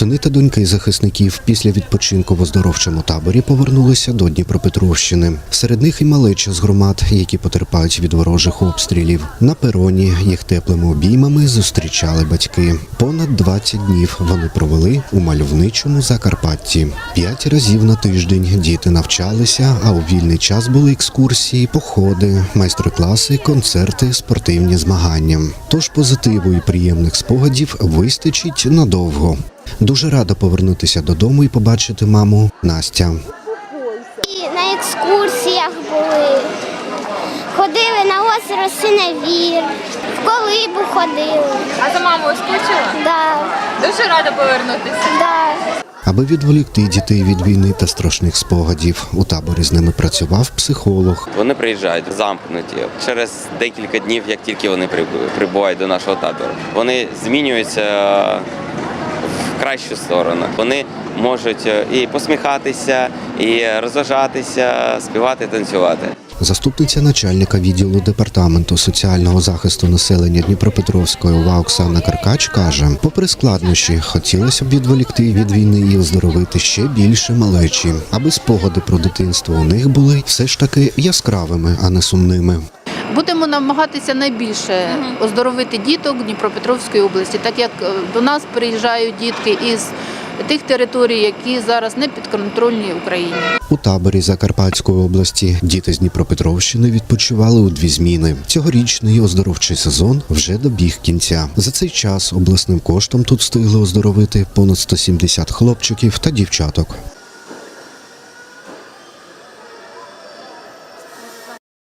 Сини та доньки захисників після відпочинку в оздоровчому таборі повернулися до Дніпропетровщини. Серед них і малеча з громад, які потерпають від ворожих обстрілів. На пероні їх теплими обіймами зустрічали батьки. Понад 20 днів вони провели у мальовничому Закарпатті. П'ять разів на тиждень діти навчалися, а у вільний час були екскурсії, походи, майстер-класи, концерти, спортивні змагання. Тож позитиву і приємних спогадів вистачить надовго. Дуже рада повернутися додому і побачити маму Настя. І на екскурсіях були. Ходили на озеро Синевір, в колибу ходили. А за мамою скучила? Да, Дуже рада повернутися. да. Аби відволікти дітей від війни та страшних спогадів, у таборі з ними працював психолог. Вони приїжджають замкнуті через декілька днів, як тільки вони прибувають до нашого табору. Вони змінюються кращу сторону. Вони можуть е, і посміхатися, і розважатися, співати, танцювати. Заступниця начальника відділу департаменту соціального захисту населення Дніпропетровської ОВА Оксана Каркач каже: попри складнощі, хотілося б відволікти від війни і оздоровити ще більше малечі, аби спогади про дитинство у них були все ж таки яскравими, а не сумними. Будемо намагатися найбільше оздоровити діток Дніпропетровської області, так як е, до нас приїжджають дітки із тих територій, які зараз не підконтрольні Україні. У таборі Закарпатської області діти з Дніпропетровщини відпочивали у дві зміни. Цьогорічний оздоровчий сезон вже добіг кінця. За цей час обласним коштом тут встигли оздоровити понад 170 хлопчиків та дівчаток.